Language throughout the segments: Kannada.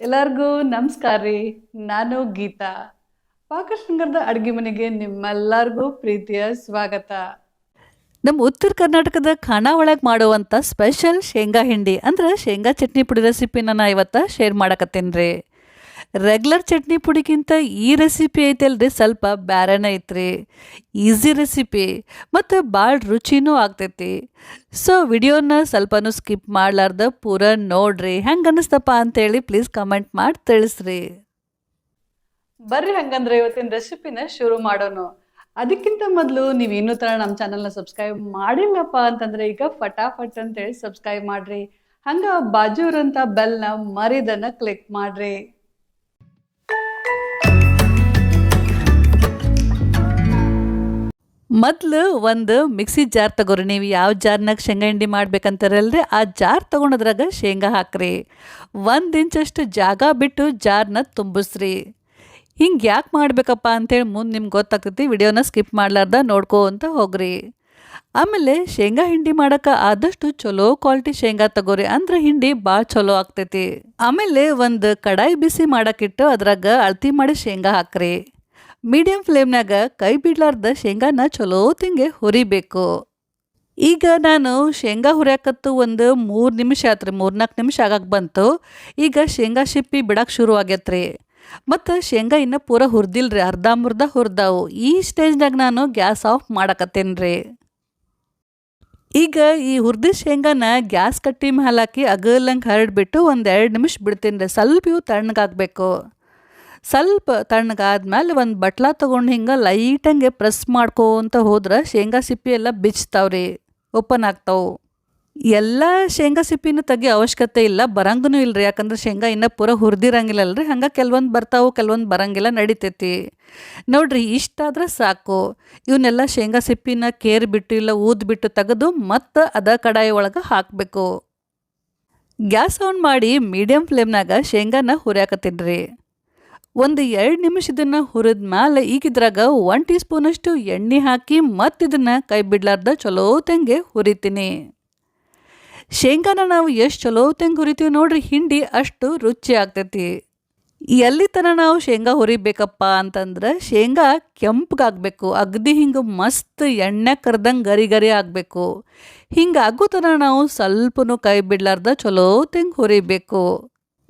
ಎಲ್ಲರಿಗೂ ನಮಸ್ಕಾರ ರೀ. ನಾನು ಗೀತಾ. ಪಾಕಶೃಂಗರದ ಅಡುಗೆ ಮನೆಗೆ ನಿಮ್ಮೆಲ್ಲರಿಗೂ ಪ್ರೀತಿಯ ಸ್ವಾಗತ. ನಮ್ಮ ಉತ್ತರ ಕರ್ನಾಟಕದ ಖಾಣ ಒಳಗೆ ಮಾಡುವಂಥ ಸ್ಪೆಷಲ್ ಶೇಂಗಾ ಹಿಂಡಿ ಅಂದ್ರೆ ಶೇಂಗಾ ಚಟ್ನಿ ಪುಡಿ ರೆಸಿಪಿನ ನಾನು ಇವತ್ತು ಶೇರ್ ಮಾಡಕತ್ತೀನಿ ರೀ. ರೆಗ್ಯುಲರ್ ಚಟ್ನಿ ಪುಡಿಗಿಂತ ಈ ರೆಸಿಪಿ ಐತಲ್ರಿ ಸ್ವಲ್ಪ ಬ್ಯಾರನ ಐತ್ರಿ. ಈಸಿ ರೆಸಿಪಿ ಮತ್ತು ಭಾಳ ರುಚಿನೂ ಆಗ್ತೈತಿ. ಸೊ ವಿಡಿಯೋನ ಸ್ವಲ್ಪನೂ ಸ್ಕಿಪ್ ಮಾಡಲಾರ್ದ ಪೂರ ನೋಡ್ರಿ. ಹೆಂಗೆ ಅನ್ನಿಸ್ತಪ್ಪ ಅಂತೇಳಿ ಪ್ಲೀಸ್ ಕಮೆಂಟ್ ಮಾಡಿ ತಿಳಿಸ್ರಿ. ಬರ್ರಿ ಹಂಗಂದ್ರೆ ಇವತ್ತಿನ ರೆಸಿಪಿನ ಶುರು ಮಾಡೋಣ ಅದಕ್ಕಿಂತ ಮೊದಲು ನೀವು ಇನ್ನೂ ಥರ ನಮ್ಮ ಚಾನಲ್ನ ಸಬ್ಸ್ಕ್ರೈಬ್ ಮಾಡಿಲ್ಲಪ್ಪ ಅಂತಂದ್ರೆ ಈಗ ಫಟಾಫಟ್ ಅಂತೇಳಿ ಸಬ್ಸ್ಕ್ರೈಬ್ ಮಾಡ್ರಿ. ಹಂಗ ಬಾಜು ಅಂತ ಬೆಲ್ನ ಮರಿದನ್ನ ಕ್ಲಿಕ್ ಮಾಡ್ರಿ. ಮೊದಲು ಒಂದು ಮಿಕ್ಸಿ ಜಾರ್ ತಗೋರಿ, ನೀವು ಯಾವ ಜಾರ್ನಾಗ ಶೇಂಗಾ ಹಿಂಡಿ ಮಾಡ್ಬೇಕಂತಾರಲ್ರಿ, ಆ ಜಾರ್ ತೊಗೊಂಡದ್ರಾಗ ಶೇಂಗಾ ಹಾಕ್ರಿ. ಒಂದು ಇಂಚಷ್ಟು ಜಾಗ ಬಿಟ್ಟು ಜಾರ್ನ ತುಂಬಿಸ್ರಿ. ಹಿಂಗೆ ಯಾಕೆ ಮಾಡಬೇಕಪ್ಪ ಅಂಥೇಳಿ ಮುಂದೆ ನಿಮ್ಗೆ ಗೊತ್ತಾಗ್ತೈತಿ, ವಿಡಿಯೋನ ಸ್ಕಿಪ್ ಮಾಡ್ಲಾರ್ದ ನೋಡ್ಕೋ ಅಂತ ಹೋಗ್ರಿ. ಆಮೇಲೆ ಶೇಂಗಾ ಹಿಂಡಿ ಮಾಡಕ್ಕೆ ಆದಷ್ಟು ಚಲೋ ಕ್ವಾಲಿಟಿ ಶೇಂಗಾ ತಗೋರಿ, ಅಂದ್ರೆ ಹಿಂಡಿ ಭಾಳ ಚಲೋ ಆಗ್ತೈತಿ. ಆಮೇಲೆ ಒಂದು ಕಡಾಯಿ ಬಿಸಿ ಮಾಡೋಕ್ಕಿಟ್ಟು ಅದ್ರಾಗ ಅಳತಿ ಮಾಡಿ ಶೇಂಗಾ ಹಾಕ್ರಿ. ಮೀಡಿಯಂ ಫ್ಲೇಮ್ನಾಗ ಕೈ ಬಿಡ್ಲಾರ್ದ ಶೇಂಗಾನ ಚಲೋ ತಿಂಗೆ ಹುರಿಬೇಕು. ಈಗ ನಾನು ಶೇಂಗಾ ಹುರಿಯಾಕತ್ತು ಒಂದು ಮೂರು ನಿಮಿಷ ಆತ್ರಿ ಮೂರ್ನಾಲ್ಕು ನಿಮಿಷ ಆಗಕ್ಕೆ ಬಂತು. ಈಗ ಶೇಂಗಾ ಶಿಪ್ಪಿ ಬಿಡಕ್ಕೆ ಶುರು ಆಗೈತ್ರಿ ಮತ್ತು ಶೇಂಗಾ ಇನ್ನೂ ಪೂರ ಅರ್ಧಾ ಮುರ್ಧ ಹುರಿದಾವು. ಈ ಸ್ಟೇಜ್ನಾಗ ನಾನು ಗ್ಯಾಸ್ ಆಫ್ ಮಾಡಕತ್ತೇನೆ ರೀ ಈಗ ಈ ಹುರಿದ ಶೇಂಗಾನ ಗ್ಯಾಸ್ ಕಟ್ಟಿ ಮೇಲೆ ಹಾಕಿ ಅಗಲಂಗೆ ಹರಡ್ಬಿಟ್ಟು ಒಂದು ಎರಡು ನಿಮಿಷ ಬಿಡ್ತೀನಿ ರೀ ಸ್ವಲ್ಪ ಇವು ತಣ್ಣಗಾಗಬೇಕು. ಸ್ವಲ್ಪ ತಣ್ಣಗಾದ್ಮೇಲೆ ಒಂದು ಬಟ್ಲ ತೊಗೊಂಡು ಹಿಂಗೆ ಲೈಟಂಗೆ ಪ್ರೆಸ್ ಮಾಡ್ಕೋಂತ ಹೋದ್ರೆ ಶೇಂಗಾ ಸಿಪ್ಪಿ ಎಲ್ಲ ಬಿಚ್ತಾವ್ರಿ ಓಪನ್ ಆಗ್ತಾವೆ. ಎಲ್ಲ ಶೇಂಗಾ ಸಿಪ್ಪಿನೂ ತೆಗಿಯೋ ಅವಶ್ಯಕತೆ ಇಲ್ಲ ಬರಂಗೂ ಇಲ್ರಿ, ಯಾಕಂದ್ರೆ ಶೇಂಗಾ ಇನ್ನೂ ಪೂರ ಹುರಿದಿರಂಗಿಲ್ಲಲ್ರಿ, ಹಂಗೆ ಕೆಲವೊಂದು ಬರ್ತಾವೆ, ಕೆಲವೊಂದು ಬರಂಗಿಲ್ಲ ನಡಿತೈತಿ. ನೋಡ್ರಿ ಇಷ್ಟಾದ್ರೆ ಸಾಕು ಇವನ್ನೆಲ್ಲ ಶೇಂಗಾ ಸಿಪ್ಪಿನ ಕೇರ್ ಬಿಟ್ಟು ಇಲ್ಲ ಊದ್ಬಿಟ್ಟು ತೆಗೆದು ಮತ್ತೆ ಅದ ಕಡಾಯಿ ಒಳಗೆ ಹಾಕಬೇಕು. ಗ್ಯಾಸ್ ಆನ್ ಮಾಡಿ ಮೀಡಿಯಂ ಫ್ಲೇಮ್ನಾಗ ಶೇಂಗಾನ ಹುರಿಯಾಕತ್ತೀನಿ ರೀ ಒಂದು ಎರಡು ನಿಮಿಷ ಇದನ್ನು ಹುರಿದ ಮೇಲೆ ಈಗಿದ್ರಾಗ ಒನ್ ಟೀ ಸ್ಪೂನಷ್ಟು ಎಣ್ಣೆ ಹಾಕಿ ಮತ್ತೆ ಇದನ್ನು ಕೈ ಬಿಡ್ಲಾರ್ದ ಚಲೋ ತೆಂಗೆ ಹುರಿತೀನಿ. ಶೇಂಗಾನ ನಾವು ಎಷ್ಟು ಚಲೋ ತೆಂಗೆ ಹುರಿತೀವಿ ನೋಡ್ರಿ ಹಿಂಡಿ ಅಷ್ಟು ರುಚಿ ಆಗ್ತೈತಿ. ಎಲ್ಲಿ ತನ ನಾವು ಶೇಂಗಾ ಹುರಿಬೇಕಪ್ಪ ಅಂತಂದ್ರೆ ಶೇಂಗಾ ಕೆಂಪಗಾಗಬೇಕು, ಅಗದಿ ಹಿಂಗೆ ಮಸ್ತ್ ಎಣ್ಣೆ ಕರ್ದಂಗೆ ಗರಿ ಗರಿ ಆಗಬೇಕು. ಹಿಂಗೆ ತನ ನಾವು ಸ್ವಲ್ಪನೂ ಕೈ ಬಿಡ್ಲಾರ್ದ ಚಲೋ ತೆಂಗೆ ಹುರಿಬೇಕು.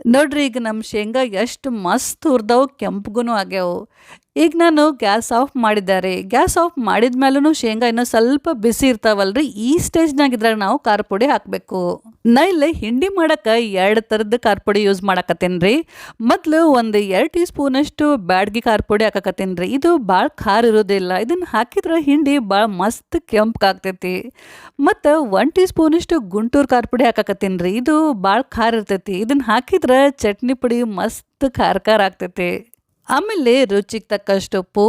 ನೋಡ್ರಿ ಈಗ ನಮ್ಮ ಶೇಂಗಾ ಎಷ್ಟು ಮಸ್ತ್ ಹುರಿದವು ಕೆಂಪಗೂ ಆಗ್ಯಾವು. ಈಗ ನಾನು ಗ್ಯಾಸ್ ಆಫ್ ಮಾಡಿದ್ದಾರೆ. ಗ್ಯಾಸ್ ಆಫ್ ಮಾಡಿದ ಮೇಲೂ ಶೇಂಗಾ ಇನ್ನೂ ಸ್ವಲ್ಪ ಬಿಸಿ ಇರ್ತಾವಲ್ರಿ. ಈ ಸ್ಟೇಜ್ನಾಗಿದ್ರಾಗ ನಾವು ಖಾರ ಪುಡಿ ಹಾಕಬೇಕು. ನಾ ಇಲ್ಲಿ ಹಿಂಡಿ ಮಾಡಕ್ಕೆ ಎರಡು ಥರದ ಖಾರ ಪುಡಿ ಯೂಸ್ ಮಾಡಕತ್ತೀನಿ ರೀ ಮೊದಲು ಒಂದು ಎರಡು ಟೀ ಸ್ಪೂನಷ್ಟು ಬ್ಯಾಡ್ಗಿ ಖಾರ ಪುಡಿ ಹಾಕಕತ್ತೀನಿ ರೀ ಇದು ಭಾಳ ಖಾರ ಇರೋದಿಲ್ಲ. ಇದನ್ನು ಹಾಕಿದ್ರೆ ಹಿಂಡಿ ಭಾಳ ಮಸ್ತ್ ಕೆಂಪಗಾಗ್ತೈತಿ ಮತ್ತು ಒನ್ ಟೀ ಸ್ಪೂನಷ್ಟು ಗುಂಟೂರು ಖಾರ ಪುಡಿ ಹಾಕಕತ್ತೀನಿ ರೀ ಇದು ಭಾಳ ಖಾರ ಇರ್ತೈತಿ. ಇದನ್ನು ಹಾಕಿದ್ರೆ ಚಟ್ನಿ ಪುಡಿ ಮಸ್ತ್ ಖಾರ ಖಾರ ಆಗ್ತೈತಿ. ಆಮೇಲೆ ರುಚಿಗೆ ತಕ್ಕಷ್ಟು ಉಪ್ಪು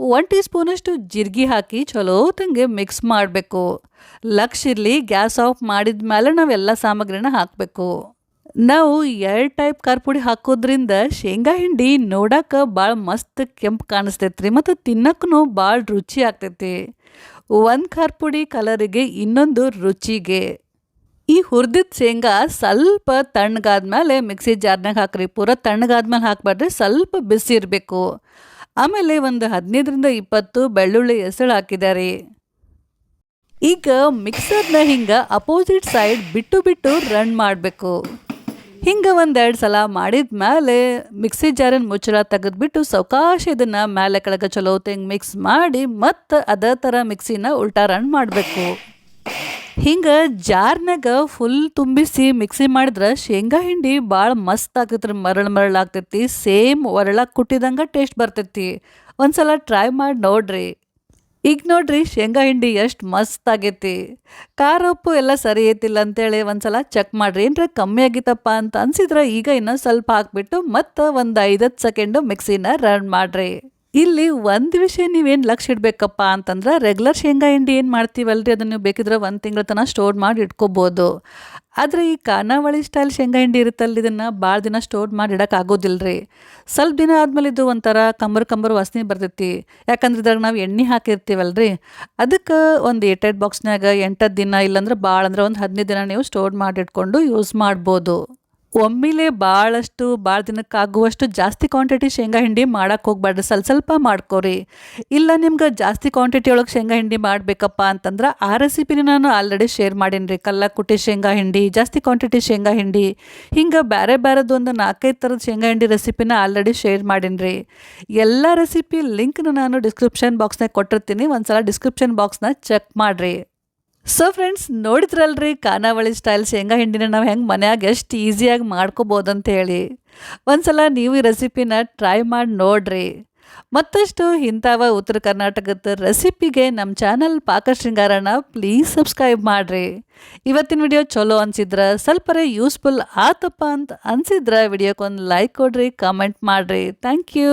ಒನ್ ಟೀ ಸ್ಪೂನಷ್ಟು ಜೀರಿಗೆ ಹಾಕಿ ಚಲೋ ತಂಗೆ ಮಿಕ್ಸ್ ಮಾಡಬೇಕು. ಲಕ್ಷ ಇರಲಿ ಗ್ಯಾಸ್ ಆಫ್ ಮಾಡಿದ ಮೇಲೆ ನಾವೆಲ್ಲ ಸಾಮಗ್ರಿನ ಹಾಕಬೇಕು. ನಾವು ಎರಡು ಟೈಪ್ ಖಾರ ಪುಡಿ ಹಾಕೋದ್ರಿಂದ ಶೇಂಗಾ ಹಿಂಡಿ ನೋಡಕ್ಕೆ ಭಾಳ ಮಸ್ತ್ ಕೆಂಪು ಕಾಣಿಸ್ತೈತ್ರಿ ಮತ್ತು ತಿನ್ನಕ್ಕೂ ಭಾಳ ರುಚಿ ಆಗ್ತೈತಿ. ಒಂದು ಖಾರ ಪುಡಿ ಕಲರಿಗೆ ಇನ್ನೊಂದು ರುಚಿಗೆ. ಈ ಹುರಿದಿದ್ದ ಶೇಂಗಾ ಸ್ವಲ್ಪ ತಣ್ಣಗಾದ್ಮೇಲೆ ಮಿಕ್ಸಿ ಜಾರ್ನಾಗ ಹಾಕ್ರಿ. ಪೂರ ತಣ್ಣಗಾದ್ಮೇಲೆ ಹಾಕ್ಬಾರ್ರಿ ಸ್ವಲ್ಪ ಬಿಸಿ ಇರಬೇಕು. ಆಮೇಲೆ ಒಂದು ಹದಿನೈದರಿಂದ ಇಪ್ಪತ್ತು ಬೆಳ್ಳುಳ್ಳಿ ಹೆಸಳು ಹಾಕಿದ್ದಾರೆ ಈಗ ಮಿಕ್ಸರ್ನ ಹಿಂಗೆ ಅಪೋಸಿಟ್ ಸೈಡ್ ಬಿಟ್ಟು ಬಿಟ್ಟು ರನ್ ಮಾಡಬೇಕು. ಹಿಂಗೆ ಒಂದೆರಡು ಸಲ ಮಾಡಿದ ಮೇಲೆ ಮಿಕ್ಸಿ ಜಾರಿನ ಮುಚ್ಚಳ ತೆಗೆದುಬಿಟ್ಟು ಸಾವಕಾಶ ಇದನ್ನು ಮೇಲೆ ಕೆಳಗೆ ಚಲೋ ಮಿಕ್ಸ್ ಮಾಡಿ ಮತ್ತು ಅದೇ ಥರ ಮಿಕ್ಸಿನ ಉಲ್ಟಾ ರನ್ ಮಾಡಬೇಕು. ಹಿಂಗೆ ಜಾರ್ನಾಗ ಫುಲ್ ತುಂಬಿಸಿ ಮಿಕ್ಸಿ ಮಾಡಿದ್ರೆ ಶೇಂಗಾ ಹಿಂಡಿ ಭಾಳ ಮಸ್ತ್ ಆಗ್ತೈತ್ರಿ, ಮರಳು ಮರಳು ಆಗ್ತೈತಿ. ಸೇಮ್ ಒರಳಾಗಿ ಕುಟ್ಟಿದಂಗೆ ಟೇಸ್ಟ್ ಬರ್ತೈತಿ. ಒಂದ್ಸಲ ಟ್ರೈ ಮಾಡಿ ನೋಡ್ರಿ. ಈಗ ನೋಡ್ರಿ ಶೇಂಗಾ ಹಿಂಡಿ ಎಷ್ಟು ಮಸ್ತ್ ಆಗೈತಿ. ಖಾರ ಉಪ್ಪು ಎಲ್ಲ ಸರಿ ಐತಿಲ್ಲ ಅಂತೇಳಿ ಒಂದ್ಸಲ ಚೆಕ್ ಮಾಡ್ರಿ. ಏನರ ಕಮ್ಮಿ ಆಗಿತ್ತಪ್ಪ ಅಂತ ಅನ್ಸಿದ್ರೆ ಈಗ ಇನ್ನೂ ಸ್ವಲ್ಪ ಹಾಕ್ಬಿಟ್ಟು ಮತ್ತೆ ಒಂದು ಐದತ್ತು ಸೆಕೆಂಡು ಮಿಕ್ಸಿನ ರನ್ ಮಾಡ್ರಿ. ಇಲ್ಲಿ ಒಂದು ವಿಷಯ ನೀವೇನು ಲಕ್ಷ ಇಡಬೇಕಪ್ಪ ಅಂತಂದ್ರೆ ರೆಗ್ಯುಲರ್ ಶೇಂಗಾ ಹಿಂಡಿ ಏನು ಮಾಡ್ತೀವಲ್ರಿ? ಅದನ್ನು ನೀವು ಬೇಕಿದ್ರೆ ಒಂದು ತಿಂಗಳ ತನಕ ಸ್ಟೋರ್ ಮಾಡಿ ಇಟ್ಕೋಬೋದು. ಆದರೆ ಈ ಖಾನಾವಳಿ ಸ್ಟೈಲ್ ಶೇಂಗಾ ಹಿಂಡಿ ಇರುತ್ತಲ್ಲ ಇದನ್ನು ಭಾಳ ದಿನ ಸ್ಟೋರ್ ಮಾಡಿ ಇಡೋಕ್ಕಾಗೋದಿಲ್ಲ ರೀ ಸ್ವಲ್ಪ ದಿನ ಆದಮೇಲೆ ಇದು ಒಂಥರ ಕಂಬರ್ ಕಂಬರ್ ವಾಸನೆ ಬರ್ತೈತಿ. ಯಾಕಂದ್ರೆ ಇದ್ರಾಗ ನಾವು ಎಣ್ಣೆ ಹಾಕಿರ್ತೀವಲ್ರಿ? ಅದಕ್ಕೆ ಒಂದು ಏಟೆಡ್ ಬಾಕ್ಸ್ನಾಗ ಎಂಟತ್ತು ದಿನ ಇಲ್ಲಾಂದ್ರೆ ಭಾಳ ಅಂದ್ರೆ ಒಂದು ಹದಿನೈದು ದಿನ ನೀವು ಸ್ಟೋರ್ ಮಾಡಿ ಇಟ್ಕೊಂಡು ಯೂಸ್ ಮಾಡ್ಬೋದು. ಒಮ್ಮಿಲೆ ಭಾಳಷ್ಟು ಭಾಳ ದಿನಕ್ಕಾಗುವಷ್ಟು ಜಾಸ್ತಿ ಕ್ವಾಂಟಿಟಿ ಶೇಂಗಾ ಹಿಂಡಿ ಮಾಡಕ್ಕೆ ಹೋಗ್ಬಾರ್ದು ಸ್ವಲ್ಪ ಸ್ವಲ್ಪ ಮಾಡ್ಕೋರಿ. ಇಲ್ಲ ನಿಮ್ಗೆ ಜಾಸ್ತಿ ಕ್ವಾಂಟಿಟಿ ಒಳಗೆ ಶೇಂಗಾ ಹಿಂಡಿ ಮಾಡಬೇಕಪ್ಪ ಅಂತಂದ್ರೆ ಆ ರೆಸಿಪಿನ ನಾನು ಆಲ್ರೆಡಿ ಶೇರ್ ಮಾಡೀನಿ ರೀ ಕಲ್ಲ ಕುಟ್ಟಿ ಶೇಂಗಾ ಹಿಂಡಿ, ಜಾಸ್ತಿ ಕ್ವಾಂಟಿಟಿ ಶೇಂಗಾ ಹಿಂಡಿ, ಹಿಂಗೆ ಬೇರೆ ಬೇರೆದು ಒಂದು ನಾಲ್ಕೈದು ಥರದ ಶೇಂಗಾ ಹಿಂಡಿ ರೆಸಿಪಿನ ಆಲ್ರೆಡಿ ಶೇರ್ ಮಾಡೀನಿ ರೀ ಎಲ್ಲ ರೆಸಿಪಿ ಲಿಂಕ್ನ ನಾನು ಡಿಸ್ಕ್ರಿಪ್ಷನ್ ಬಾಕ್ಸ್ನಾಗ ಕೊಟ್ಟಿರ್ತೀನಿ. ಒಂದು ಸಲ ಡಿಸ್ಕ್ರಿಪ್ಷನ್ ಬಾಕ್ಸ್ನ ಚೆಕ್ ಮಾಡಿರಿ. ಸೊ ಫ್ರೆಂಡ್ಸ್ ನೋಡಿದ್ರಲ್ರಿ ಖಾನಾವಳಿ ಸ್ಟೈಲ್ ಶೇಂಗಾ ಹಿಂಡಿನ ನಾವು ಹೆಂಗೆ ಮನ್ಯಾಗ ಎಷ್ಟು ಈಸಿಯಾಗಿ ಮಾಡ್ಕೋಬೋದು ಹೇಳಿ ಒಂದ್ಸಲ ನೀವು ಈ ರೆಸಿಪಿನ ಟ್ರೈ ಮಾಡಿ ನೋಡ್ರಿ. ಮತ್ತಷ್ಟು ಇಂಥವ ಉತ್ತರ ಕರ್ನಾಟಕದ ರೆಸಿಪಿಗೆ ನಮ್ಮ ಚಾನಲ್ ಪಾಕ ಶೃಂಗಾರನ ಪ್ಲೀಸ್ ಸಬ್ಸ್ಕ್ರೈಬ್ ಮಾಡಿರಿ. ಇವತ್ತಿನ ವಿಡಿಯೋ ಚಲೋ ಅನ್ಸಿದ್ರೆ ಸ್ವಲ್ಪರೇ ಯೂಸ್ಫುಲ್ ಆತಪ್ಪ ಅಂತ ಅನ್ಸಿದ್ರೆ ವಿಡಿಯೋಕ್ಕೊಂದು ಲೈಕ್ ಕೊಡ್ರಿ ಕಾಮೆಂಟ್ ಮಾಡಿರಿ. Thank you